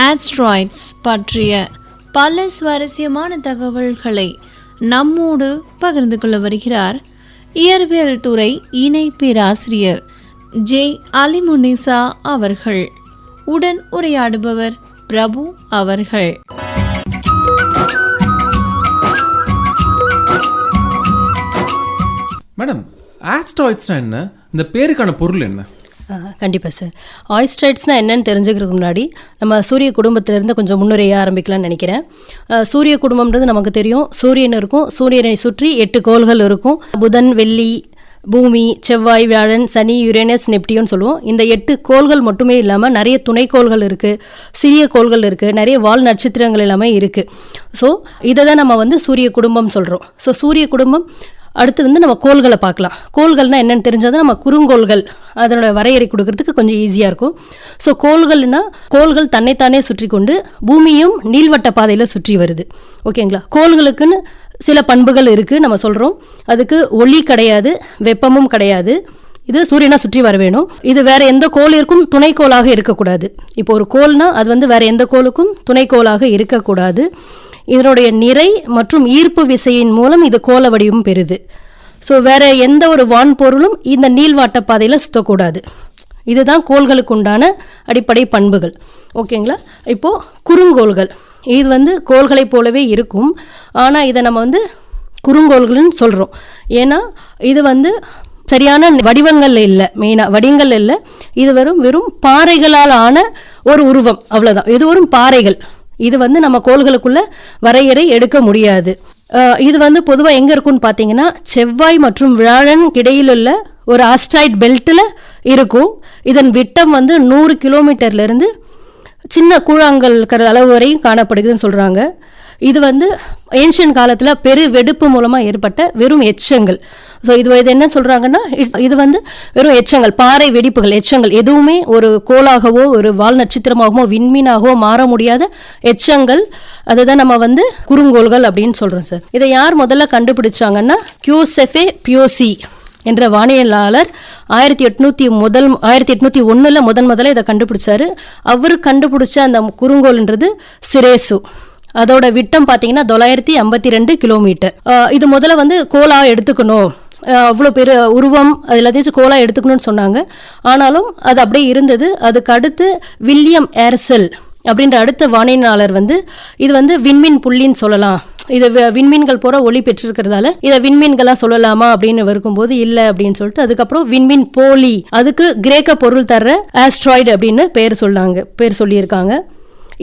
Asteroids பற்றிய பல சுவாரஸ்யமான தகவல்களை நம்மோடு பகிர்ந்து கொள்ள வருகிறார் இயற்பியல் துறை இணை பேராசிரியர் ஜே அலிமுனிசா அவர்கள். உடன் உரையாடுபவர் பிரபு அவர்கள். மேடம் ஆஸ்ட்ராய்ட்ஸ்னா என்ன? இந்த பேருக்கான பொருள் என்ன? கண்டிப்பாக சார் ஆயிஸ்ட்ரைட்ஸ்னால் என்னன்னு தெரிஞ்சுக்கிறதுக்கு முன்னாடி நம்ம சூரிய குடும்பத்திலேருந்து கொஞ்சம் முன்னுரைய ஆரம்பிக்கலாம்னு நினைக்கிறேன். சூரிய குடும்பம்ன்றது நமக்கு தெரியும். சூரியன் இருக்கும். சூரியனை சுற்றி எட்டு கோள்கள் இருக்கும். புதன் வெள்ளி பூமி செவ்வாய் வியாழன் சனி யுரேனஸ் நெப்டியூன் சொல்லுவோம். இந்த எட்டு கோள்கள் மட்டுமே இல்லாமல் நிறைய துணைக்கோள்கள் இருக்குது சிறிய கோள்கள் இருக்குது நிறைய வால் நட்சத்திரங்கள் எல்லாமே இருக்குது ஸோ இதை தான் நம்ம வந்து சூரிய குடும்பம் சொல்கிறோம் ஸோ சூரிய குடும்பம் அடுத்து வந்து நம்ம கோள்களை பார்க்கலாம். கோள்கள்னால் என்னென்னு தெரிஞ்சால் நம்ம குறுங்கோள்கள் அதனோட வரையறை கொடுக்கறதுக்கு கொஞ்சம் ஈஸியாக இருக்கும். ஸோ கோள்கள்னா கோள்கள் தன்னைத்தானே சுற்றி கொண்டு பூமியும் நீள்வட்ட பாதையில் சுற்றி வருது. ஓகேங்களா? கோள்களுக்குன்னு சில பண்புகள் இருக்குது நம்ம சொல்கிறோம் அதுக்கு ஒளி கிடையாது வெப்பமும் கிடையாது. இது சூரியனை சுற்றி வர வேணும். இது வேற எந்த கோளிற்கும் துணைக்கோளாக இருக்கக்கூடாது. இப்போ ஒரு கோல்னா அது வந்து வேற எந்த கோளுக்கும் துணைக்கோளாக இருக்கக்கூடாது. இதனுடைய நிறை மற்றும் ஈர்ப்பு விசையின் மூலம் இது கோள வடிவம் பெறுது. ஸோ வேற எந்த ஒரு வான்பொருளும் இந்த நீள்வாட்ட பாதையில் சுத்தக்கூடாது. இதுதான் கோள்களுக்கு உண்டான அடிப்படை பண்புகள். ஓகேங்களா இப்போது குறுங்கோள்கள். இது வந்து கோள்களைப் போலவே இருக்கும். ஆனால் இதை நம்ம வந்து குறுங்கோள்கள்னு சொல்கிறோம் ஏன்னா இது வந்து சரியான வடிவங்கள் இல்லை மெயினாக வடிவங்கள் இல்லை. இது வெறும் வெறும் பாறைகளால் ஆன ஒரு உருவம் அவ்வளோதான் இது வெறும் பாறைகள். இது வந்து நம்ம கோள்களுக்குள்ள வரையறை எடுக்க முடியாது. இது வந்து பொதுவாக எங்கே இருக்கும்னு பார்த்தீங்கன்னா செவ்வாய் மற்றும் வியாழன் இடையிலுள்ள ஒரு ஆஸ்ட்ராய்ட் பெல்ட்டில் இருக்கும். இதன் விட்டம் வந்து நூறு கிலோமீட்டர்லேருந்து சின்ன கூழாங்கல் இருக்கிற அளவு வரையும் காணப்படுதுன்னு சொல்கிறாங்க இது வந்து ஏன்ஷியன் காலத்தில் பெரு வெடிப்பு மூலமாக ஏற்பட்ட வெறும் எச்சங்கள். ஸோ இது இது என்ன சொல்கிறாங்கன்னா இது வந்து வெறும் எச்சங்கள் பாறை வெடிப்புகள் எச்சங்கள். எதுவுமே ஒரு கோளாகவோ ஒரு வால் நட்சத்திரமாகவோ விண்மீனாகவோ மாற முடியாத எச்சங்கள். அதுதான் நம்ம வந்து குறுங்கோள்கள் அப்படின்னு சொல்கிறோம் சார் இதை யார் முதல்ல கண்டுபிடிச்சாங்கன்னா கியூசெஃபே பியோசி என்ற வானியலாளர் ஆயிரத்தி எட்நூற்றி முதல் ஆயிரத்தி எட்நூற்றி ஒன்றில் முதன் முதல்ல இதை கண்டுபிடிச்சாரு. அவர் கண்டுபிடிச்ச அந்த குறுங்கோல்ன்றது சிரேசு. அதோட விட்டம் பார்த்தீங்கன்னா தொள்ளாயிரத்தி ஐம்பத்தி ரெண்டு கிலோமீட்டர் இது முதல்ல வந்து கோலா எடுத்துக்கணும். அவ்வளோ பெரிய உருவம் அது எல்லாத்தையும் கோலா எடுத்துக்கணும்னு சொன்னாங்க. ஆனாலும் அது அப்படியே இருந்தது. அதுக்கு அடுத்து வில்லியம் ஏர்செல் அப்படின்ற அடுத்த வானியலாளர் வந்து இது வந்து விண்மீன் புள்ளின்னு சொல்லலாம். இது விண்மீன்கள் போற ஒளி பெற்றிருக்கிறதால இதை விண்மீன்களா சொல்லலாமா அப்படின்னு இருக்கும்போது இல்லை அப்படின்னு சொல்லிட்டு அதுக்கப்புறம் விண்மீன் போலி அதுக்கு கிரேக்க பொருள் தர்ற ஆஸ்ட்ராய்டு அப்படின்னு பேர் சொன்னாங்க பேர் சொல்லியிருக்காங்க.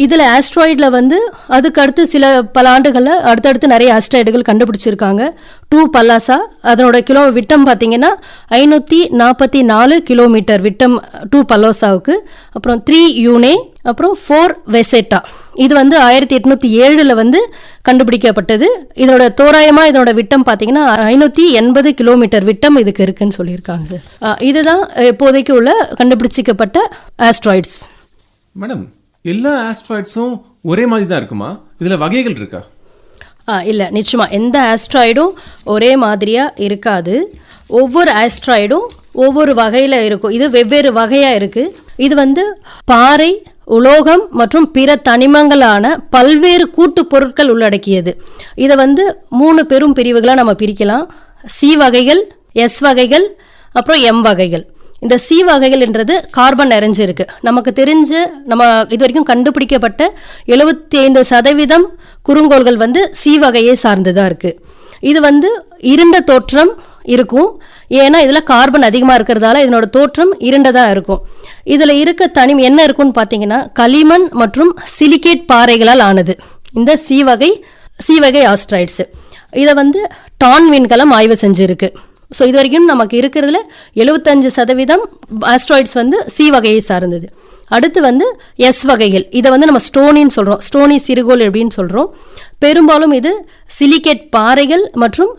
இதில் ஆஸ்ட்ராய்டில் வந்து அதுக்கு அடுத்து சில பல ஆண்டுகளில் அடுத்தடுத்து நிறைய ஆஸ்ட்ராய்டுகள் கண்டுபிடிச்சிருக்காங்க. டூ பல்லாசா அதனோட கிலோ விட்டம் பார்த்தீங்கன்னா ஐநூற்றி நாற்பத்தி நாலு கிலோமீட்டர் விட்டம் டூ பல்லோசாவுக்கு. அப்புறம் த்ரீ யூனே அப்புறம் ஃபோர் வெசெட்டா. இது வந்து ஆயிரத்தி எட்நூற்றி ஏழில் வந்து கண்டுபிடிக்கப்பட்டது. இதோட தோராயமாக இதனோட விட்டம் பார்த்தீங்கன்னா ஐநூற்றி எண்பது கிலோமீட்டர் விட்டம் இதுக்கு இருக்குன்னு சொல்லியிருக்காங்க. இதுதான் இப்போதைக்கு உள்ள கண்டுபிடிச்சிக்கப்பட்ட ஆஸ்ட்ராய்ட்ஸ் மேடம் எல்லா ஆஸ்ட்ராய்ட்ஸும் ஒரே மாதிரி தான் இருக்குமா? இதில் வகைகள் இருக்கா? ஆ இல்லை நிச்சயமாக எந்த ஆஸ்ட்ராய்டும் ஒரே மாதிரியாக இருக்காது. ஒவ்வொரு ஆஸ்ட்ராய்டும் ஒவ்வொரு வகையில் இருக்கும். இது வெவ்வேறு வகையாக இருக்குது இது வந்து பாறை உலோகம் மற்றும் பிற தனிமங்களான பல்வேறு கூட்டுப் பொருட்கள் உள்ளடக்கியது. இதை வந்து மூணு பெரும் பிரிவுகளாக நம்ம பிரிக்கலாம். சி வகைகள் எஸ் வகைகள் அப்புறம் எம் வகைகள். இந்த சி வகைகள்ன்றது கார்பன் நிறைஞ்சிருக்கு நமக்கு தெரிஞ்சு நம்ம இது வரைக்கும் கண்டுபிடிக்கப்பட்ட எழுபத்தி ஐந்து சதவீதம் குறுங்கோள்கள் வந்து சி வகையை சார்ந்ததாக இருக்குது இது வந்து இருண்ட தோற்றம் இருக்கும். ஏன்னா இதில் கார்பன் அதிகமாக இருக்கிறதால இதனோட தோற்றம் இருண்டதாக இருக்கும். இதில் இருக்க தனி என்ன இருக்கும்னு பார்த்தீங்கன்னா களிமண் மற்றும் சிலிகேட் பாறைகளால் ஆனது. இந்த சி வகை சி வகை ஆஸ்ட்ராய்ட்ஸு. இதை வந்து டான் விண்கலம் ஆய்வு செஞ்சுருக்கு. ஸோ இது வரைக்கும் நமக்கு இருக்கிறதுல எழுபத்தஞ்சு சதவீதம் ஆஸ்ட்ராய்ட்ஸ் வந்து சி வகையை சார்ந்தது. அடுத்து வந்து எஸ் வகைகள். இதை வந்து நம்ம ஸ்டோனின்னு சொல்கிறோம் ஸ்டோனி சிறுகோள் அப்படின்னு சொல்கிறோம் பெரும்பாலும் இது சிலிகேட் பாறைகள் மற்றும்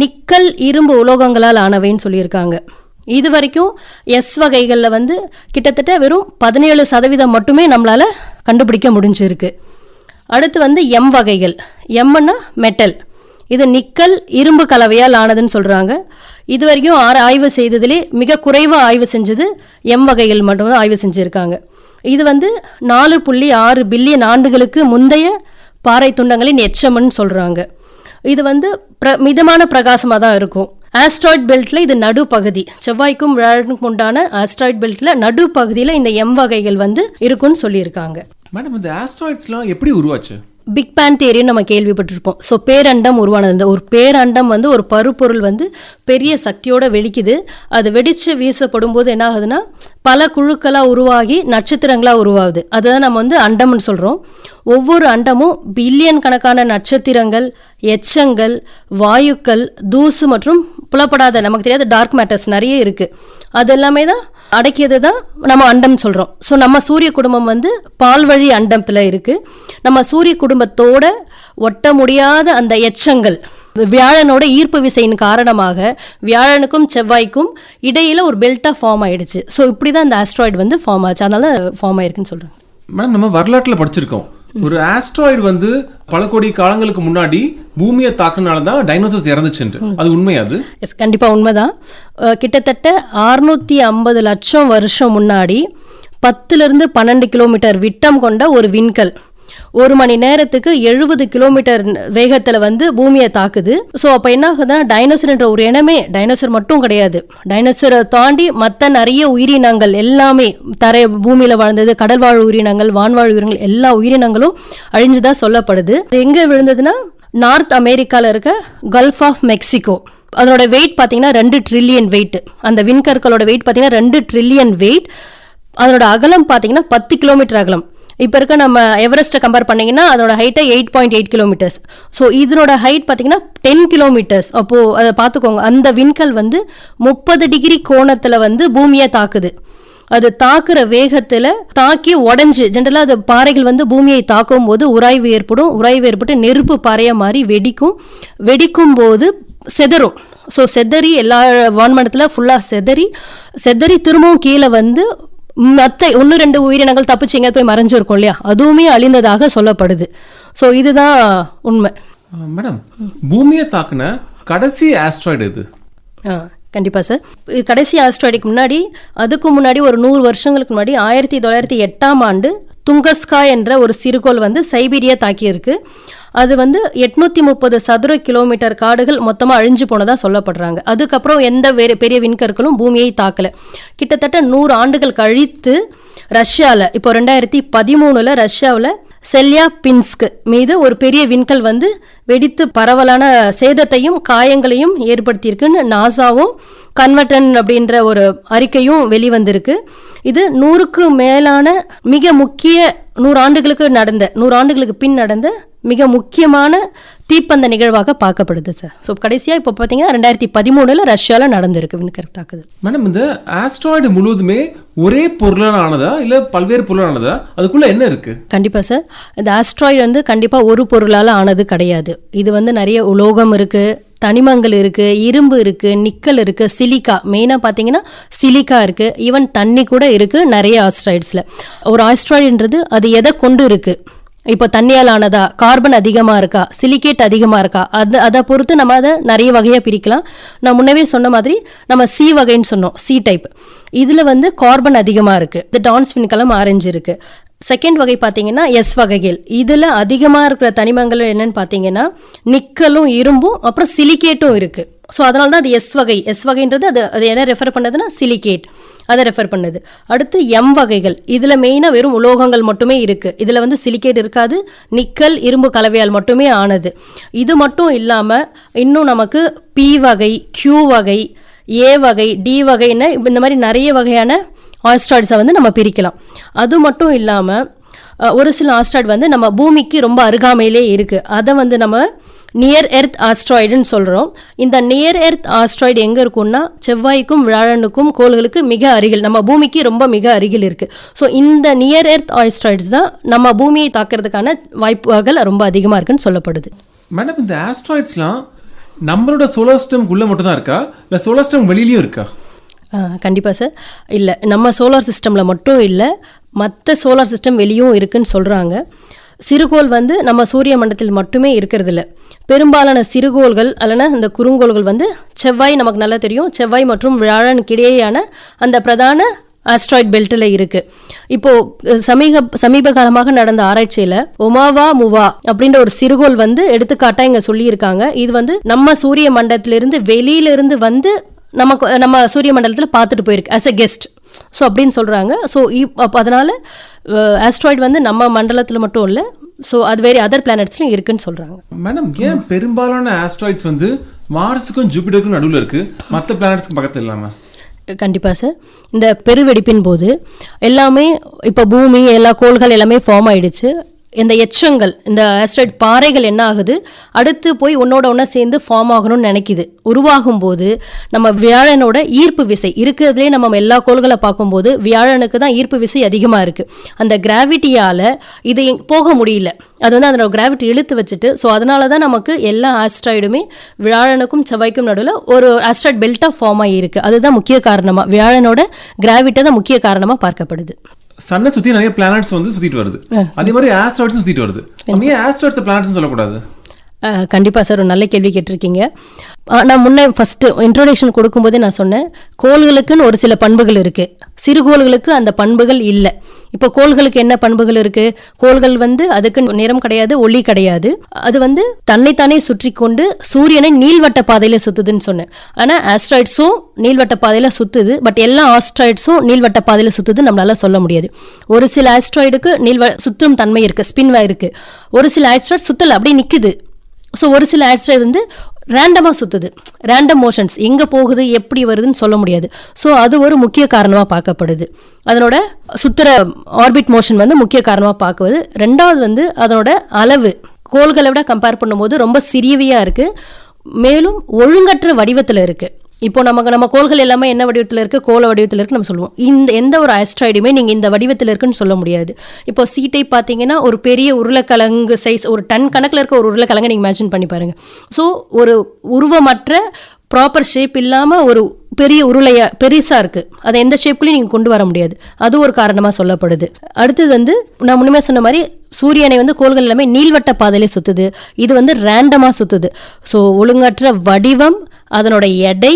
நிக்கல் இரும்பு உலோகங்களால் ஆனவைன்னு சொல்லியிருக்காங்க. இது வரைக்கும் எஸ் வகைகளில் வந்து கிட்டத்தட்ட வெறும் பதினேழு சதவீதம் மட்டுமே நம்மளால் கண்டுபிடிக்க முடிஞ்சிருக்கு. அடுத்து வந்து எம் வகைகள். எம்னா மெட்டல் இது நிக்கல் இரும்பு கலவையால் ஆனதுன்னு சொல்கிறாங்க இது வரைக்கும் ஆறு ஆய்வு செய்ததிலே மிக குறைவாக ஆய்வு செஞ்சது எம் வகைகள் மட்டும்தான் ஆய்வு செஞ்சுருக்காங்க. இது வந்து நாலு புள்ளி ஆறு பில்லியன் ஆண்டுகளுக்கு முந்தைய பாறை துண்டங்களின் எச்சம்னு சொல்கிறாங்க இது வந்து பிர மிதமான பிரகாசமாக தான் இருக்கும் ஆஸ்ட்ராய்ட் பெல்ட்டில் இது நடுப்பகுதி. செவ்வாய்க்கும் வியாழனுக்கும் உண்டான ஆஸ்ட்ராய்ட் பெல்ட்டில் நடுப்பகுதியில் இந்த எம் வகைகள் வந்து இருக்குன்னு சொல்லியிருக்காங்க. மேடம் இந்த ஆஸ்ட்ராய்ட்ஸ்லாம் எப்படி உருவாச்சு? பிக் பேன் தேரின்னு நம்ம கேள்விப்பட்டிருப்போம். ஸோ பேரண்டம் உருவானது. இந்த ஒரு பேரண்டம் வந்து ஒரு பருப்பொருள் வந்து பெரிய சக்தியோடு வெடிக்குது அது வெடித்து வீசப்படும் போது என்ன ஆகுதுன்னா பல குழுக்களாக உருவாகி நட்சத்திரங்களாக உருவாகுது. அதுதான் நம்ம வந்து அண்டம்னு சொல்கிறோம் ஒவ்வொரு அண்டமும் பில்லியன் கணக்கான நட்சத்திரங்கள் எச்சங்கள் வாயுக்கள் தூசு மற்றும் புலப்படாத நமக்கு தெரியாத டார்க் மேட்டர்ஸ் நிறைய இருக்குது அது எல்லாமே தான் அடக்கியது தான் நம்ம அண்டம் சொல்கிறோம் ஸோ நம்ம சூரிய குடும்பம் வந்து பால்வழி அண்டத்தில் இருக்குது நம்ம சூரிய குடும்பத்தோட ஒட்ட முடியாத அந்த எச்சங்கள் வியாழனோட ஈர்ப்பு விசையின் காரணமாக வியாழனுக்கும் செவ்வாய்க்கும் இடையில ஒரு பெல்ட்டாக ஃபார்ம் ஆயிடுச்சு. ஸோ இப்படி தான் இந்த ஆஸ்ட்ராய்டு வந்து ஃபார்ம் ஆச்சு. அதனால ஃபார்ம் ஆயிருக்குன்னு சொல்கிறேன் மேடம் நம்ம வரலாற்றில் படிச்சிருக்கோம். ஒரு ஆஸ்ட்ராய்டு வந்து பல கோடி காலங்களுக்கு முன்னாடி பூமியை தாக்குனால தான் டைனோசர்ஸ் இறந்துச்சுன்ட்டு அது உண்மையா அது? எஸ் கண்டிப்பாக உண்மைதான். கிட்டத்தட்ட அறுநூத்தி ஐம்பது லட்சம் வருஷம் முன்னாடி பத்துலேருந்து பன்னெண்டு கிலோமீட்டர் விட்டம் கொண்ட ஒரு விண்கல். ஒரு மணி நேரத்துக்கு எழுபது கிலோமீட்டர் வேகத்தில் வந்து பூமியை தாக்குது. ஸோ அப்போ என்ன ஆகுதுன்னா டைனோசர்ன்ற ஒரு இனமே டைனோசர் மட்டும் கிடையாது. டைனோசரை தாண்டி மற்ற நிறைய உயிரினங்கள் எல்லாமே தரை பூமியில் வாழ்ந்தது கடல் வாழ் உயிரினங்கள் வான்வாழ் உயிரினங்கள் எல்லா உயிரினங்களும் அழிஞ்சுதான் சொல்லப்படுது. எங்கே விழுந்ததுன்னா நார்த் அமெரிக்காவில் இருக்க கல்ஃப் ஆஃப் மெக்சிகோ அதனோட வெயிட் பார்த்தீங்கன்னா ரெண்டு ட்ரில்லியன் வெயிட் அந்த விண்கற்களோட வெயிட் பார்த்தீங்கன்னா ரெண்டு ட்ரில்லியன் வெயிட் அதனோட அகலம் பார்த்தீங்கன்னா பத்து கிலோமீட்டர் அகலம். இப்போ இருக்க நம்ம எவரெஸ்ட்டை கம்பேர் பண்ணிங்கன்னா அதோட ஹைட்டை eight point eight kilometres so இதனோட ஹைட் பார்த்தீங்கன்னா டென் கிலோமீட்டர்ஸ் அப்போது அதை பார்த்துக்கோங்க. அந்த விண்கல் வந்து முப்பது டிகிரி கோணத்தில் வந்து பூமியை தாக்குது. அது தாக்குற வேகத்தில் தாக்கி உடஞ்சி ஜென்ரலாக அது பாறைகள் வந்து பூமியை தாக்கும் போது உராய்வு ஏற்படும். உராய்வு ஏற்பட்டு நெருப்பு பாறையை மாதிரி வெடிக்கும். வெடிக்கும் போது செதறும். ஸோ செதறி எல்லா வான்மண்டத்தில் ஃபுல்லாக செதறி செதறி திரும்பவும் கீழே வந்து மற்ற ஒன்று ரெண்டு உயிரினங்கள் தப்பிச்சு எங்கேயாவது போய் மறைஞ்சிருக்கும் இல்லையா? அதுவுமே அழிந்ததாக சொல்லப்படுது. ஸோ இதுதான் உண்மை. மேடம் பூமியை தாக்குன கடைசி ஆஸ்ட்ராய்டு இது ஆ கண்டிப்பாக சார் கடைசி ஆஸ்ட்ராய்டுக்கு முன்னாடி அதுக்கு முன்னாடி ஒரு நூறு வருஷங்களுக்கு முன்னாடி ஆயிரத்தி தொள்ளாயிரத்தி எட்டாம் ஆண்டு துங்கஸ்கா என்ற ஒரு சிறுகோள் வந்து சைபீரியா தாக்கியிருக்கு. அது வந்து எட்நூத்தி முப்பது சதுர கிலோமீட்டர் காடுகள் மொத்தமாக அழிஞ்சு போனதாக சொல்லப்படுறாங்க. அதுக்கப்புறம் எந்த வேறு பெரிய விண்கற்களும் பூமியை தாக்கலை. கிட்டத்தட்ட நூறு ஆண்டுகள் கழித்து ரஷ்யாவில் இப்போ ரெண்டாயிரத்தி பதிமூணில் ரஷ்யாவில் செல்யா பின்ஸ்க் மீது ஒரு பெரிய விண்கல் வந்து வெடித்து பரவலான சேதத்தையும் காயங்களையும் ஏற்படுத்தியிருக்குன்னு நாசாவும் கன்வர்டன் அப்படின்ற ஒரு அறிக்கையும் வெளிவந்திருக்கு. இது நூறுக்கு மேலான மிக முக்கிய நூறு ஆண்டுகளுக்கு நடந்த நூறு ஆண்டுகளுக்கு பின் நடந்த மிக முக்கியமான தீப்பந்த நிகழ்வாக பார்க்கப்படுது சார் ஸோ கடைசியாக இப்போ பார்த்தீங்கன்னா ரெண்டாயிரத்தி பதிமூணில் ரஷ்யாவில் நடந்திருக்கு விண்கல் தாக்குதல். மேடம் இந்த ஆஸ்ட்ராய்டு முழுவதுமே ஒரே பொருளால் ஆனதா? இல்ல பல்வேறு பொருளால் ஆனதா? அதுக்குள்ள என்ன இருக்கு? கண்டிப்பாக சார் இந்த ஆஸ்ட்ராய்டு வந்து கண்டிப்பாக ஒரு பொருளால் ஆனது கிடையாது. இது வந்து நிறைய உலோகம் இருக்குது தனிமங்கள் இருக்குது இரும்பு இருக்குது நிக்கல் இருக்குது சிலிக்கா. மெயினாக பார்த்தீங்கன்னா சிலிக்கா இருக்குது ஈவன் தண்ணி கூட இருக்குது நிறைய ஆஸ்ட்ராய்ட்ஸில் ஒரு ஆஸ்ட்ராய்டுன்றது அது எதை கொண்டு இருக்குது இப்போ தண்ணியால் ஆனதா? கார்பன் அதிகமாக இருக்கா? சிலிகேட் அதிகமாக இருக்கா? அது அதை பொறுத்து நம்ம அதை நிறைய வகையாக பிரிக்கலாம். நான் முன்னவே சொன்ன மாதிரி நம்ம சி வகைன்னு சொன்னோம். சி டைப் இதில் வந்து கார்பன் அதிகமாக இருக்குது இந்த டான்ஸ் விண்கலம் ஆரஞ்சு இருக்குது செகண்ட் வகை பார்த்தீங்கன்னா எஸ் வகைகள். இதில் அதிகமாக இருக்கிற தனிமங்கள் என்னன்னு பார்த்தீங்கன்னா நிக்கலும் இரும்பும் அப்புறம் சிலிகேட்டும் இருக்குது ஸோ அதனால தான் அது எஸ் வகை. எஸ் வகைன்றது அது அது என்ன ரெஃபர் பண்ணதுன்னா சிலிகேட் அதை ரெஃபர் பண்ணுது. அடுத்து எம் வகைகள். இதில் மெயினாக வெறும் உலோகங்கள் மட்டுமே இருக்குது இதில் வந்து சிலிகேட் இருக்காது. நிக்கல் இரும்பு கலவையால் மட்டுமே ஆனது. இது மட்டும் இல்லாமல் இன்னும் நமக்கு பி வகை கியூ வகை ஏ வகை டி வகைன்னு இந்த மாதிரி நிறைய வகையான ஆஸ்ட்ராய்ட்ஸை வந்து நம்ம பிரிக்கலாம். அது மட்டும் இல்லாமல் ஒரு சில ஆஸ்ட்ராய்டு வந்து நம்ம பூமிக்கு ரொம்ப அருகாமையிலே இருக்குது அதை வந்து நம்ம நியர் எர்த் ஆஸ்ட்ராய்டுன்னு சொல்கிறோம் இந்த நியர் எர்த் ஆஸ்ட்ராய்டு எங்கே இருக்கும்னா செவ்வாய்க்கும் வியாழனுக்கும் கோள்களுக்கு மிக அருகில் நம்ம பூமிக்கு ரொம்ப மிக அருகில் இருக்குது ஸோ இந்த நியர் எர்த் ஆஸ்ட்ராய்ட்ஸ் தான் நம்ம பூமியை தாக்குறதுக்கான வாய்ப்புகள் ரொம்ப அதிகமாக இருக்குன்னு சொல்லப்படுது. மேடம் இந்த ஆஸ்ட்ராய்ட்ஸ்லாம் நம்மளோட சோலார் சிஸ்டம்குள்ள மட்டும் தான் இருக்கா? இல்ல சோலார் சிஸ்டம் வெளியிலயும் இருக்கா? கண்டிப்பாக சார் இல்லை நம்ம சோலார் சிஸ்டமில் மட்டும் இல்லை மற்ற சோலார் சிஸ்டம் வெளியும் இருக்குன்னு சொல்கிறாங்க சிறுகோள் வந்து நம்ம சூரிய மண்டலத்தில் மட்டுமே இருக்கிறதில்ல. பெரும்பாலான சிறுகோள்கள் அல்லனா இந்த குறுங்கோள்கள் வந்து செவ்வாய் நமக்கு நல்லா தெரியும். செவ்வாய் மற்றும் வியாழனுக்கு இடையேயான அந்த பிரதான ஆஸ்ட்ராய்ட் பெல்ட்டில் இருக்குது இப்போது சமீக சமீப காலமாக நடந்த ஆராய்ச்சியில் ஒமாவா முவா அப்படின்ற ஒரு சிறுகோள் வந்து எடுத்துக்காட்டாக இங்கே சொல்லியிருக்காங்க. இது வந்து நம்ம சூரிய மண்டலத்திலிருந்து வெளியிலிருந்து வந்து நமக்கு நம்ம சூரிய மண்டலத்தில் பார்த்துட்டு போயிருக்கு as a கெஸ்ட் ஸோ அப்படின்னு சொல்கிறாங்க ஸோ அப்போ அதனால் ஆஸ்ட்ராய்டு வந்து நம்ம மண்டலத்தில் மட்டும் இல்லை ஸோ அது வேறு அதர் பிளானட்ஸ்லையும் இருக்குன்னு சொல்கிறாங்க மேடம் ஏன் பெரும்பாலான ஆஸ்ட்ராய்ட்ஸ் வந்து மார்ஸுக்கும் ஜூபிட்டருக்கும் நடுவுல இருக்கு? மற்ற பிளானட்ஸ்க்கு பக்கத்துல இல்லாம. கண்டிப்பாக சார் இந்த பெருவெடிப்பின் போது எல்லாமே இப்போ பூமி எல்லா கோள்கள் எல்லாமே ஃபார்ம் ஆயிடுச்சு. இந்த எச்சங்கள் இந்த ஆஸ்ட்ராய்ட் பாறைகள் என்ன ஆகுது? அடுத்து போய் ஒன்னோட ஒன்றா சேர்ந்து ஃபார்ம் ஆகணும்னு நினைக்குது. உருவாகும் போது நம்ம வியாழனோட ஈர்ப்பு விசை இருக்கிறதுலே நம்ம எல்லா கோள்களை பார்க்கும்போது வியாழனுக்கு தான் ஈர்ப்பு விசை அதிகமாக இருக்குது அந்த கிராவிட்டியால் இது போக முடியல. அது வந்து அதனோட கிராவிட்டி இழுத்து வச்சுட்டு ஸோ அதனால தான் நமக்கு எல்லா ஆஸ்ட்ராய்டுமே வியாழனுக்கும் செவ்வாய்க்கும் நடுவில் ஒரு ஆஸ்ட்ராய்ட் பெல்ட்டாக ஃபார்ம் ஆகியிருக்கு அதுதான் முக்கிய காரணமாக வியாழனோட கிராவிட்டி தான் முக்கிய காரணமாக பார்க்கப்படுது. சன்னை சுத்தி நிறைய பிளானட்ஸ் வந்து சுத்திட்டு வருது. அதே மாதிரி ஆஸ்ட்ராய்ட்ஸும் சுத்திட்டு வருது. நம்ம ஏன் ஆஸ்ட்ராய்ட்ஸ் பிளானட்ஸ் சொல்லக்கூடாது? கண்டிப்பாக சார் ஒரு நல்ல கேள்வி கேட்டிருக்கீங்க. நான் முன்னே ஃபஸ்ட்டு இன்ட்ரோடக்ஷன் கொடுக்கும்போதே நான் சொன்னேன் கோள்களுக்குன்னு ஒரு சில பண்புகள் இருக்குது சிறுகோள்களுக்கு அந்த பண்புகள் இல்லை. இப்போ கோள்களுக்கு என்ன பண்புகள் இருக்குது கோள்கள் வந்து அதுக்கு நிறம் கிடையாது ஒளி கிடையாது. அது வந்து தன்னைத்தானே சுற்றி கொண்டு சூரியனை நீள்வட்ட பாதையில் சுற்றுதுன்னு சொன்னேன். ஆனால் ஆஸ்ட்ராய்ட்ஸும் நீள்வட்ட பாதையில் சுற்றுது பட் எல்லா ஆஸ்ட்ராய்ட்ஸும் நீள்வட்ட பாதையில் சுற்றுது நம்மளால் சொல்ல முடியாது. ஒரு சில ஆஸ்ட்ராய்டுக்கு நீள்வ சுற்றும் தன்மை இருக்குது ஸ்பின்வாக இருக்குது ஒரு சில ஆஸ்ட்ராய்ட் சுற்றலை அப்படியே நிற்குது ஸோ ஒரு சில ஆஸ்ட்ராய்ட் வந்து ரேண்டமாக சுற்றுது ரேண்டம் மோஷன்ஸ் எங்கே போகுது எப்படி வருதுன்னு சொல்ல முடியாது. ஸோ அது ஒரு முக்கிய காரணமாக பார்க்கப்படுது. அதனோட சுற்றுற ஆர்பிட் மோஷன் வந்து முக்கிய காரணமாக பார்க்குவது. ரெண்டாவது வந்து அதனோட அளவு. கோள்களை விட கம்பேர் பண்ணும்போது ரொம்ப சிறியவையாக இருக்குது மேலும் ஒழுங்கற்ற வடிவத்தில் இருக்குது இப்போ நமக்கு நம்ம கோள்கள் எல்லாமே என்ன வடிவத்தில் இருக்குது கோள வடிவத்தில் இருக்குன்னு நம்ம சொல்லுவோம். இந்த எந்த ஒரு ஆஸ்ட்ராய்டுமே நீங்கள் இந்த வடிவத்தில் இருக்குன்னு சொல்ல முடியாது. இப்போ சீட்டை பார்த்தீங்கன்னா ஒரு பெரிய உருளைக்கிழங்கு சைஸ் ஒரு டன் கணக்கில் இருக்க ஒரு உருளைக்கிழங்கு நீங்கள் இமேஜின் பண்ணி பாருங்கள் ஸோ ஒரு உருவமற்ற ப்ராப்பர் ஷேப் இல்லாமல் ஒரு பெரிய உருளையா பெருசா இருக்கு. அதை எந்த ஷேப்லையும் நீங்கள் கொண்டு வர முடியாது. அது ஒரு காரணமாக சொல்லப்படுது. அடுத்தது வந்து நான் முன்னுமே சொன்ன மாதிரி சூரியனை வந்து கோள்கள் எல்லாமே நீள்வட்ட பாதையிலே சுத்துது. இது வந்து ரேண்டமாக சுத்துது. ஸோ ஒழுங்கற்ற வடிவம் அதனோட எடை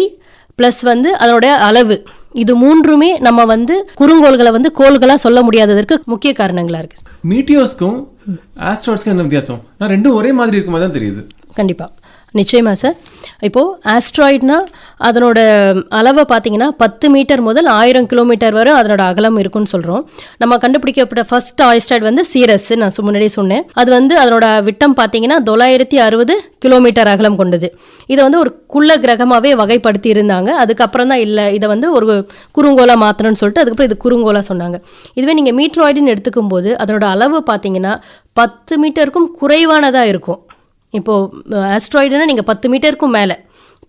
ப்ளஸ் வந்து அதனோட அளவு. இது மூன்றுமே நம்ம வந்து குறுங்கோள்களை வந்து கோள்களா சொல்ல முடியாததற்கு முக்கிய காரணங்களா இருக்கு. மீட்டியோஸ்க்கும் ஆஸ்ட்ராய்ட்ஸ்க்கும் என்ன வித்தியாசம்? நான் ரெண்டும் ஒரே மாதிரி இருக்க மாதிரி தான் தெரியுது. கண்டிப்பா. நிச்சயமா சார் இப்போது ஆஸ்ட்ராய்ட்னா அதனோட அளவை பார்த்தீங்கன்னா பத்து மீட்டர் முதல் ஆயிரம் கிலோமீட்டர் வரை அதனோட அகலம் இருக்குன்னு சொல்கிறோம் நம்ம கண்டுபிடிக்கப்பட்ட ஃபர்ஸ்ட் ஆயிஸ்ட்ராய்ட் வந்து சீரஸ் நான் முன்னாடியே சொன்னேன். அது வந்து அதனோட விட்டம் பார்த்தீங்கன்னா தொள்ளாயிரத்தி அறுபது கிலோமீட்டர் அகலம் கொண்டது. இதை வந்து ஒரு குள்ள கிரகமாகவே வகைப்படுத்தி இருந்தாங்க. அதுக்கப்புறம் தான் இல்லை இதை வந்து ஒரு குறுங்கோலா மாற்றணும்னு சொல்லிட்டு அதுக்கப்புறம் இது குறுங்கோலா சொன்னாங்க. இதுவே நீங்கள் மீட்ராய்டுன்னு எடுத்துக்கும் போது அதனோட அளவு பார்த்தீங்கன்னா பத்து மீட்டருக்கும் குறைவானதாக இருக்கும். இப்போது ஆஸ்ட்ராய்டுனா நீங்கள் பத்து மீட்டருக்கும் மேலே.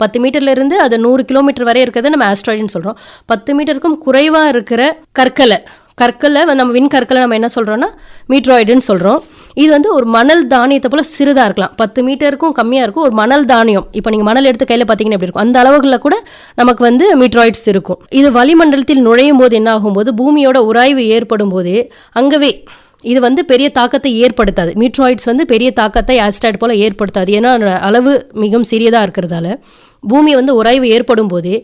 பத்து மீட்டர்லேருந்து அது நூறு கிலோமீட்டர் வரை இருக்கிறத நம்ம ஆஸ்ட்ராய்டுன்னு சொல்கிறோம் பத்து மீட்டருக்கும் குறைவாக இருக்கிற கற்களை கற்களை வந்து நம்ம விண்கற்களை நம்ம என்ன சொல்கிறோன்னா மீட்ராய்டுன்னு சொல்கிறோம் இது வந்து ஒரு மணல் தானியத்தை போல் சிறிதாக இருக்கலாம். பத்து மீட்டருக்கும் கம்மியாக இருக்கும். ஒரு மணல் தானியம். இப்போ நீங்கள் மணல் எடுத்து கையில் பார்த்தீங்கன்னா எப்படி இருக்கும்? அந்த அளவுகளில் கூட நமக்கு வந்து மீட்ராய்ட்ஸ் இருக்கும். இது வளிமண்டலத்தில் நுழையும் போது என்ன ஆகும்போது பூமியோட உராய்வு ஏற்படும் போது அங்கவே இது வந்து பெரிய தாக்கத்தை ஏற்படுத்தாது. மீட்ராய்ட்ஸ் வந்து பெரிய தாக்கத்தை ஆஸ்ட்ராய்ட் போல் ஏற்படுத்தாது. ஏன்னா அளவு மிகவும் சிறியதாக இருக்கிறதால பூமி வந்து உராய்வு ஏற்படும் போதே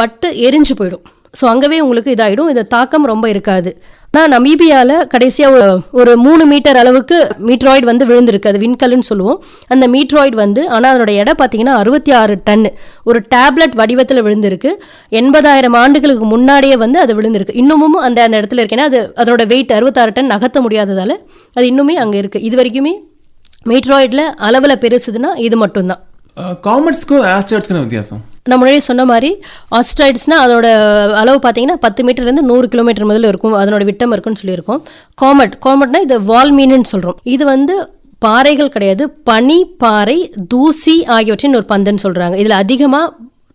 பட்டு எரிஞ்சு போயிடும். ஸோ அங்கவே உங்களுக்கு இதாகிடும் இந்த தாக்கம் ரொம்ப இருக்காது. நான் நமீபியாவில் கடைசியாக ஒரு ஒரு மூணு மீட்டர் அளவுக்கு மீட்ராய்டு வந்து விழுந்திருக்கு. அது விண்கல்னு சொல்லுவோம். அந்த மீட்ராய்டு வந்து ஆனால் அதனோட எடை பார்த்தீங்கன்னா அறுபத்தி ஆறு டன்னு ஒரு டேப்லெட் வடிவத்தில் விழுந்திருக்கு. எண்பதாயிரம் ஆண்டுகளுக்கு முன்னாடியே வந்து அது விழுந்திருக்கு. இன்னமும் அந்த அந்த இடத்துல இருக்கேன்னா அது அதனோட வெயிட் அறுபத்தாறு டன் நகர்த்த முடியாததால் அது இன்னுமே அங்கே இருக்குது இது வரைக்குமே மீட்ராய்டில் அளவில் பெருசுதுன்னா இது மட்டும்தான். Uh, காமெட்ஸ்க்கும் ஆஸ்ட்ராய்ட்ஸ்க்கும் வித்தியாசம்? நான் முன்னாடி சொன்ன மாதிரி ஆஸ்ட்ராய்ட்ஸ்னால் அதோட அளவு பார்த்தீங்கன்னா பத்து மீட்டர்லேருந்து நூறு கிலோமீட்டர் முதல்ல இருக்கும். அதனோட விட்டம் இருக்குன்னு சொல்லியிருக்கோம். காமெட் காமெட்னா இது வால்மீனுன்னு சொல்கிறோம் இது வந்து பாறைகள் கிடையாது பனி பாறை தூசி ஆகியவற்றின் ஒரு பந்துன்னு சொல்கிறாங்க இதில் அதிகமாக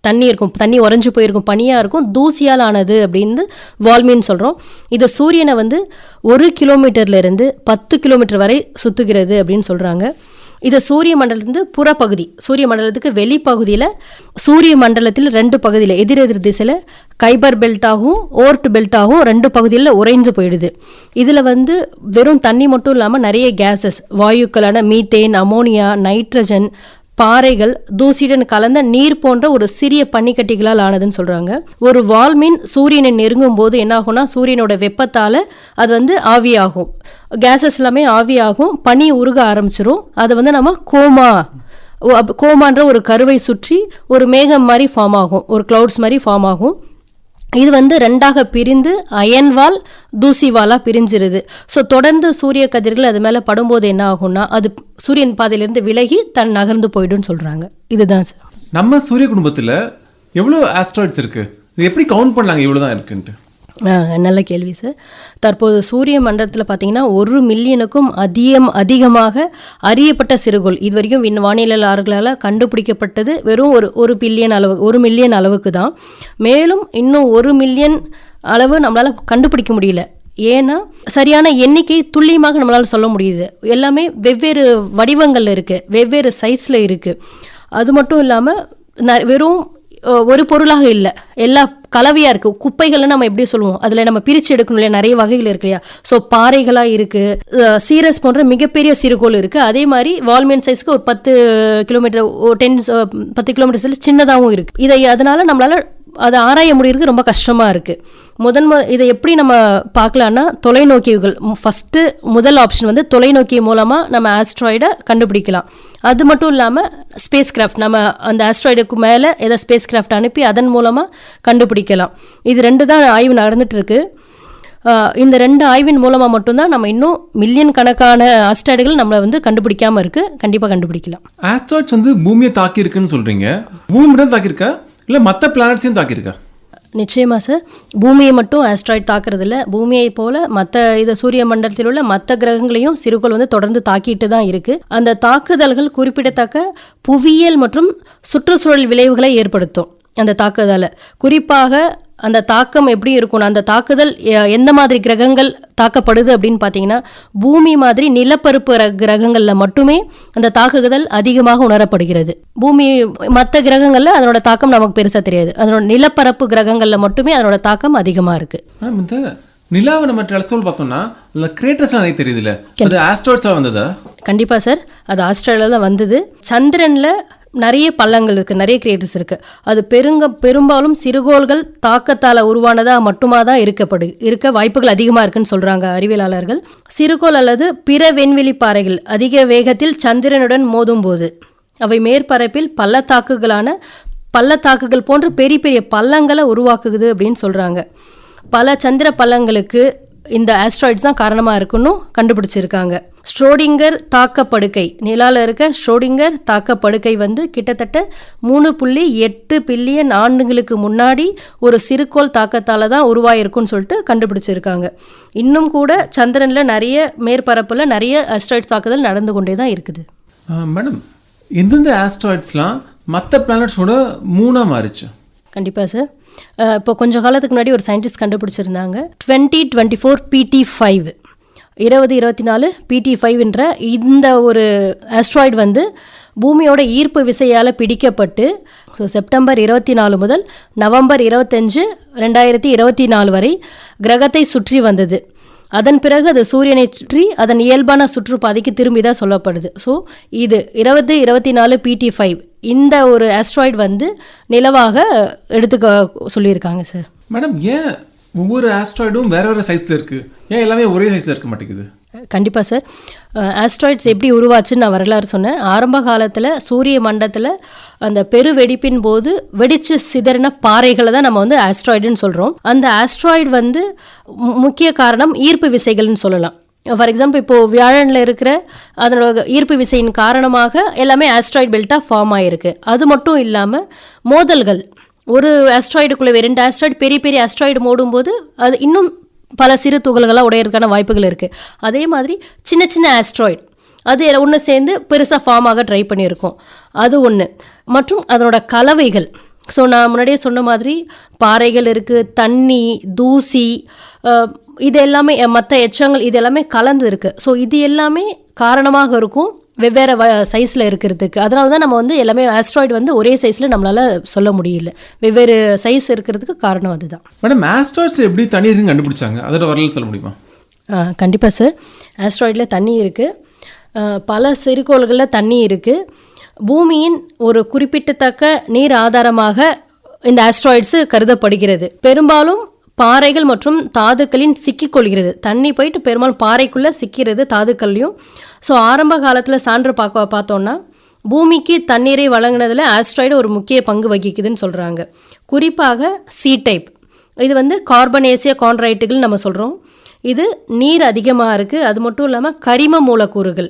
தண்ணி இருக்கும். தண்ணி உறைஞ்சு போயிருக்கும். பனியாக இருக்கும் தூசியால் ஆனது அப்படின்னு வால்மீன் சொல்கிறோம் இது சூரியனை வந்து ஒரு கிலோமீட்டர்லேருந்து பத்து கிலோமீட்டர் வரை சுற்றுகிறது அப்படின்னு சொல்கிறாங்க இது சூரிய மண்டலத்திலிருந்து புறப்பகுதி. சூரிய மண்டலத்துக்கு வெளிப்பகுதியில் சூரிய மண்டலத்தில் ரெண்டு பகுதியில் எதிரெதிர் திசையில் கைபர் பெல்ட்டாகவும் ஓர்ட் பெல்ட்டாகவும் ரெண்டு பகுதியில் உறைஞ்சு போயிடுது. இதில் வந்து வெறும் தண்ணி மட்டும் இல்லாமல் நிறைய கேஸஸ் வாயுக்களான மீத்தேன் அமோனியா நைட்ரஜன் பாறைகள் தூசியுடன் கலந்த நீர் போன்ற ஒரு சிறிய பனிக்கட்டிகளால் ஆனதுன்னு சொல்றாங்க. ஒரு வால்மீன் சூரியனை நெருங்கும் போது என்ன ஆகும்னா சூரியனோட வெப்பத்தால அது வந்து ஆவியாகும். கேஸஸ் எல்லாமே ஆவியாகும் பனி உருக ஆரம்பிச்சிரும். அது வந்து நம்ம கோமா கோமான்ற ஒரு கருவை சுற்றி ஒரு மேகம் மாதிரி ஃபார்ம் ஆகும். ஒரு கிளவுட்ஸ் மாதிரி ஃபார்ம் ஆகும். இது வந்து ரெண்டாக பிரிந்து அயன்வால் தூசிவாலாக பிரிஞ்சிருது. ஸோ தொடர்ந்து சூரிய கதிர்கள் அது மேலே படும்போது என்ன ஆகும்னா அது சூரியன் பாதையிலிருந்து விலகி தன் நகர்ந்து போயிடும்னு சொல்கிறாங்க இதுதான் சார். நம்ம சூரிய குடும்பத்தில் எவ்வளோ ஆஸ்ட்ராய்ட்ஸ் இருக்குது இது எப்படி கவுண்ட் பண்ணலாங்க இவ்வளவுதான் இருக்குன்ட்டு? நல்ல கேள்வி சார் தற்போது சூரிய மண்டலத்தில் பார்த்தீங்கன்னா ஒரு மில்லியனுக்கும் அதிகம் அதிகமாக அறியப்பட்ட சிறுகோள். இது வரைக்கும் விண் வானியலாளர்களால் கண்டுபிடிக்கப்பட்டது வெறும் ஒரு ஒரு பில்லியன் அளவு ஒரு மில்லியன் அளவுக்கு தான். மேலும் இன்னும் ஒரு மில்லியன் அளவு நம்மளால் கண்டுபிடிக்க முடியல. ஏன்னா சரியான எண்ணிக்கை துல்லியமாக நம்மளால் சொல்ல முடியுது. எல்லாமே வெவ்வேறு வடிவங்களில் இருக்குது வெவ்வேறு சைஸில் இருக்குது அது மட்டும் இல்லாமல் வெறும் ஒரு பொருளாக இல்லை. எல்லா கலவையாக இருக்குது குப்பைகள்னு நம்ம எப்படி சொல்லுவோம்? அதில் நம்ம பிரித்து எடுக்கணும் இல்லையா? நிறைய வகைகள் இருக்கு இல்லையா? ஸோ பாறைகளாக இருக்குது சீரஸ் போன்ற மிகப்பெரிய சிறுகோள் இருக்குது அதே மாதிரி வால்மேன் சைஸ்க்கு ஒரு பத்து கிலோமீட்டர் டென் பத்து கிலோமீட்டர் சைஸ் சின்னதாகவும் இருக்குது இதை அதனால் நம்மளால் அதை ஆராய முடியறது ரொம்ப கஷ்டமாக இருக்குது முதன் மு இதை எப்படி நம்ம பார்க்கலான்னா தொலைநோக்கிகள் ஃபஸ்ட்டு முதல் ஆப்ஷன் வந்து தொலைநோக்கி மூலமாக நம்ம ஆஸ்ட்ராய்டை கண்டுபிடிக்கலாம். அது மட்டும் இல்லாமல் ஸ்பேஸ் கிராஃப்ட் நம்ம அந்த ஆஸ்ட்ராய்டுக்கு மேலே ஏதோ ஸ்பேஸ் கிராஃப்ட் அனுப்பி அதன் மூலமாக கண்டுபிடிக்கலாம். இது ரெண்டு தான் ஆய்வு நடந்துட்டுருக்கு. இந்த ரெண்டு ஆய்வின் மூலமாக மட்டும்தான் நம்ம இன்னும் மில்லியன் கணக்கான ஆஸ்ட்ராய்டுகள் நம்மளை வந்து கண்டுபிடிக்காமல் இருக்குது கண்டிப்பாக கண்டுபிடிக்கலாம். ஆஸ்ட்ராய்ட்ஸ் வந்து பூமியை தாக்கியிருக்குன்னு சொல்கிறீங்க பூமி மட்டும் தாக்கியிருக்கா? இல்லை மற்ற பிளானட்ஸையும் தாக்கியிருக்கா? நிச்சயமாக சார். பூமியை மட்டும் ஆஸ்ட்ராய்ட் தாக்குறதில்ல. பூமியை போல மற்ற இது சூரிய மண்டலத்தில் உள்ள மற்ற கிரகங்களையும் சிறுகோள் வந்து தொடர்ந்து தாக்கிட்டு தான் இருக்கு. அந்த தாக்குதல்கள் குறிப்பிடத்தக்க புவியியல் மற்றும் சுற்றுச்சூழல் விளைவுகளை ஏற்படுத்தும். அந்த தாக்குதலை குறிப்பாக அந்த தாக்கம் எப்படி இருக்கும்னா அந்த தாக்குதல் எந்த மாதிரி கிரகங்கள் தாக்கப்படுது அப்படின்னு பார்த்தீங்கன்னா பூமி மாதிரி நிலப்பரப்பு கிரகங்கள்ல மட்டுமே அந்த தாக்குதல் அதிகமாக உணரப்படுகிறது. பூமி மற்ற கிரகங்கள்ல அதனோட தாக்கம் நமக்கு பெருசா தெரியாது. அதனோட நிலப்பரப்பு கிரகங்கள்ல மட்டுமே அதனோட தாக்கம் அதிகமா இருக்கு. மேம் இந்த நிலாவை நம்ம டெலஸ்கோப் பார்த்தோம்னா அதுல கிரேட்டர்ஸ்லாம் நிறைய தெரியுதுல்ல. அது ஆஸ்ட்ராய்ட்ஸா வந்ததா? கண்டிப்பா சார் அது ஆஸ்திரேலியால தான் வந்தது. சந்திரன்ல நிறைய பள்ளங்கள் இருக்குது நிறைய கிரியேட்டர்ஸ் இருக்குது அது பெருங்க பெரும்பாலும் சிறுகோள்கள் தாக்கத்தால் உருவானதாக மட்டுமா தான் இருக்கப்படு இருக்க வாய்ப்புகள் அதிகமாக இருக்குன்னு சொல்கிறாங்க அறிவியலாளர்கள். சிறுகோள் அல்லது பிற வெண்வெளி பாறைகள் அதிக வேகத்தில் சந்திரனுடன் மோதும் போது அவை மேற்பரப்பில் பள்ளத்தாக்குகளான பள்ளத்தாக்குகள் போன்ற பெரிய பெரிய பள்ளங்களை உருவாக்குது அப்படின்னு சொல்கிறாங்க பல சந்திர பள்ளங்களுக்கு இந்த ஆஸ்ட்ராய்ட்ஸ் தான் காரணமாக இருக்குன்னு கண்டுபிடிச்சிருக்காங்க. ஸ்ட்ரோடிங்கர் தாக்கப்படுக்கை. நிலால இருக்க ஸ்ட்ரோடிங்கர் தாக்கப்படுக்கை வந்து கிட்டத்தட்ட மூணு புள்ளி எட்டு பில்லியன் ஆண்டுகளுக்கு முன்னாடி ஒரு சிறுகோள் தாக்கத்தால் தான் உருவாயிருக்குன்னு சொல்லிட்டு கண்டுபிடிச்சிருக்காங்க. இன்னும் கூட சந்திரனில் நிறைய மேற்பரப்பில் நிறைய ஆஸ்ட்ராய்ட்ஸ் தாக்குதல் நடந்து கொண்டே தான் இருக்குது. மேடம் எந்தெந்த ஆஸ்ட்ராய்ட்ஸ்லாம் மற்ற பிளானட்ஸோட மூணா மாறிச்சு. கண்டிப்பாக சார் இப்போ கொஞ்சம் காலத்துக்கு முன்னாடி ஒரு scientist கண்டுபிடிச்சிருந்தாங்க. Twenty twenty four PT five இருபது இருபத்தி நாலு பிடி ஃபைவ்ன்ற இந்த ஒரு ஆஸ்ட்ராய்டு வந்து பூமியோட ஈர்ப்பு விசையால் பிடிக்கப்பட்டு ஸோ செப்டம்பர் இருபத்தி நாலு முதல் நவம்பர் இருபத்தஞ்சு ரெண்டாயிரத்தி இருபத்தி நாலு வரை கிரகத்தை சுற்றி வந்தது. அதன் பிறகு அது சூரியனை சுற்றி அதன் இயல்பான சுற்றுப்பாதைக்கு திரும்பி தான் சொல்லப்படுது. ஸோ இது இருபது இருபத்தி நாலு பிடி ஃபைவ் இந்த ஒரு ஆஸ்ட்ராய்டு வந்து நிலவாக எடுத்துக்க சொல்லியிருக்காங்க சார் மேடம் ஏன் ஒவ்வொரு ஆஸ்ட்ராய்டும் வேற வேறு சைஸில் இருக்குது ஏன் எல்லாமே ஒரே சைஸில் இருக்க மாட்டேங்குது? கண்டிப்பாக சார் ஆஸ்ட்ராய்ட்ஸ் எப்படி உருவாச்சுன்னு நான் வரலாறு சொன்னேன். ஆரம்ப காலத்தில் சூரிய மண்டலத்தில் அந்த பெரு வெடிப்பின் போது வெடித்து சிதறின பாறைகளை தான் நம்ம வந்து ஆஸ்ட்ராய்டுன்னு சொல்கிறோம் அந்த ஆஸ்ட்ராய்டு வந்து மு- முக்கிய காரணம் ஈர்ப்பு விசைகள்னு சொல்லலாம். ஃபார் எக்ஸாம்பிள் இப்போது வியாழனில் இருக்கிற அதனோட ஈர்ப்பு விசையின் காரணமாக எல்லாமே ஆஸ்ட்ராய்டு பெல்ட்டாக ஃபார்ம் ஆகிருக்கு அது மட்டும் இல்லாமல் மோதல்கள் ஒரு ஆஸ்ட்ராய்டுக்குள்ளே ரெண்டு ஆஸ்ட்ராய்டு பெரிய பெரிய ஆஸ்ட்ராய்டு மோடும்போது அது இன்னும் பல சிறு துகள்களாக உடையிறதுக்கான வாய்ப்புகள் இருக்குது அதே மாதிரி சின்ன சின்ன ஆஸ்ட்ராய்டு அது ஒன்று சேர்ந்து பெருசாக ஃபார்ம் ஆக ட்ரை பண்ணியிருக்கோம். அது ஒன்று மற்றும் அதனோட கலவைகள். ஸோ நான் முன்னாடியே சொன்ன மாதிரி பாறைகள் இருக்குது தண்ணி தூசி இது எல்லாமே மற்ற எச்சங்கள் இது எல்லாமே கலந்து இருக்குது ஸோ இது எல்லாமே காரணமாக இருக்கும். வெவ்வேறு சைஸில் இருக்கிறதுக்கு. அதனால தான் நம்ம வந்து எல்லாமே ஆஸ்ட்ராய்டு வந்து ஒரே சைஸில் நம்மளால் சொல்ல முடியல. வெவ்வேறு சைஸ் இருக்கிறதுக்கு காரணம் அதுதான். மேடம் ஆஸ்ட்ராய்ட்ஸ் எப்படி தண்ணி இருக்குன்னு கண்டுபிடிச்சாங்க? அதோட வரலாறு சொல்ல முடியுமா? கண்டிப்பாக சார் ஆஸ்ட்ராய்டில் தண்ணி இருக்குது பல சிறுகோள்களில் தண்ணி இருக்குது பூமியின் ஒரு குறிப்பிட்டத்தக்க நீர் ஆதாரமாக இந்த ஆஸ்ட்ராய்ட்ஸு கருதப்படுகிறது. பெரும்பாலும் பாறைகள் மற்றும் தாதுக்களின் சிக்கிக்கொள்கிறது. தண்ணி போயிட்டு பெரும்பாலும் பாறைக்குள்ளே சிக்கிறது தாதுக்கள்லையும். ஸோ ஆரம்ப காலத்தில் சான்று பார்க்க பார்த்தோன்னா பூமிக்கு தண்ணீரை வழங்கினதில் ஆஸ்ட்ராய்டு ஒரு முக்கிய பங்கு வகிக்குதுன்னு சொல்கிறாங்க குறிப்பாக சி டைப் இது வந்து கார்பனேசிய கான்ட்ரைட்டுகள் நம்ம சொல்கிறோம் இது நீர் அதிகமாக இருக்குது அது மட்டும் இல்லாமல் கரிம மூலக்கூறுகள்.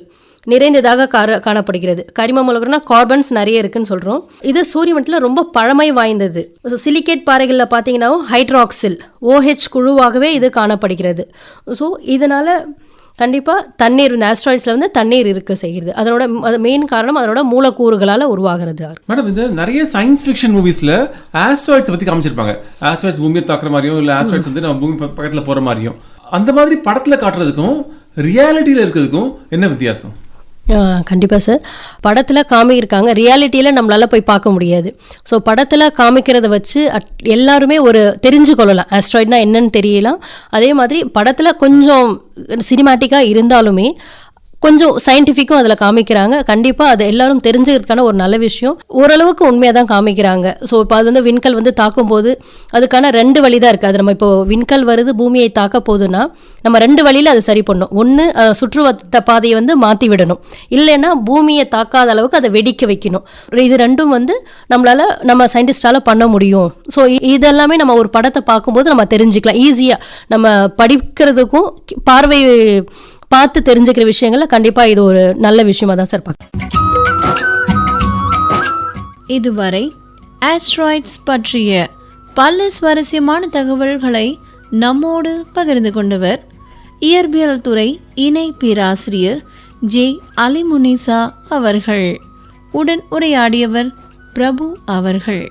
நிறைந்ததாக கார காணப்படுகிறது. கரிம மூலக்கூறுனா கார்பன்ஸ் நிறைய இருக்குன்னு சொல்கிறோம் இது சூரிய ரொம்ப பழமை வாய்ந்தது. சிலிகேட் பாறைகளில் பார்த்தீங்கன்னா ஹைட்ராக்சில் ஓஹெச் குழுவாகவே இது காணப்படுகிறது. ஸோ இதனால் கண்டிப்பாக தண்ணீர் இந்த ஆஸ்ட்ராய்ட்ஸில் வந்து தண்ணீர் இருக்க செய்கிறது. அதனோட அது மெயின் காரணம் அதனோட மூலக்கூறுகளால் உருவாகிறது மேடம் இது நிறைய சயின்ஸ் ஃபிக்ஷன் மூவிஸில் ஆஸ்ட்ராய்ட்ஸ் பற்றி காமிச்சிருப்பாங்க. ஆஸ்ட்ராய்ட்ஸ் பூமியை தாக்குற மாதிரியும் இல்லை ஆஸ்ட்ராய்ட்ஸ் வந்து நம்ம பூமி பக்கத்தில் போகிற மாதிரியும். அந்த மாதிரி படத்தில் காட்டுறதுக்கும் ரியாலிட்டியில் இருக்கிறதுக்கும் என்ன வித்தியாசம்? கண்டிப்பாக சார். படத்தில் காமிக்கிருக்காங்க ரியாலிட்டியில் நம்மளால் போய் பார்க்க முடியாது. ஸோ படத்தில் காமிக்கிறத வச்சு அட் எல்லாருமே ஒரு தெரிஞ்சு கொள்ளலாம். ஆஸ்ட்ராய்ட்னா என்னன்னு தெரியலாம். அதே மாதிரி படத்தில் கொஞ்சம் சினிமேட்டிக்காக இருந்தாலுமே கொஞ்சம் சயின்டிஃபிக்கும் அதில் காமிக்கிறாங்க. கண்டிப்பாக அது எல்லாரும் தெரிஞ்சுக்கிறதுக்கான ஒரு நல்ல விஷயம். ஓரளவுக்கு உண்மையாக தான் காமிக்கிறாங்க. ஸோ இப்போ அது வந்து விண்கல் வந்து தாக்கும் போது அதுக்கான ரெண்டு வழி தான் இருக்குது அது நம்ம இப்போ விண்கல் வருது பூமியை தாக்க போகுதுன்னா நம்ம ரெண்டு வழியில் அது சரி பண்ணணும் ஒன்று சுற்றுவட்ட பாதையை வந்து மாற்றி விடணும். இல்லைன்னா பூமியை தாக்காத அளவுக்கு அதை வெடிக்க வைக்கணும். இது ரெண்டும் வந்து நம்மளால் நம்ம சயின்டிஸ்டால் பண்ண முடியும். ஸோ இதெல்லாமே நம்ம ஒரு படத்தை பார்க்கும்போது நம்ம தெரிஞ்சுக்கலாம். ஈஸியாக நம்ம படிக்கிறதுக்கும் பார்வை பார்த்து தெரிஞ்சுக்கிற விஷயங்கள்ல கண்டிப்பாக இது ஒரு நல்ல விஷயமா தான் சார் பார்க்க இதுவரை ஆஸ்ட்ராய்ட்ஸ் பற்றிய பல சுவாரஸ்யமான தகவல்களை நம்மோடு பகிர்ந்து கொண்டவர் இயற்பியல் துறை இணை பேராசிரியர் ஜே அலிமுனிசா அவர்கள். உடன் உரையாடியவர் பிரபு அவர்கள்.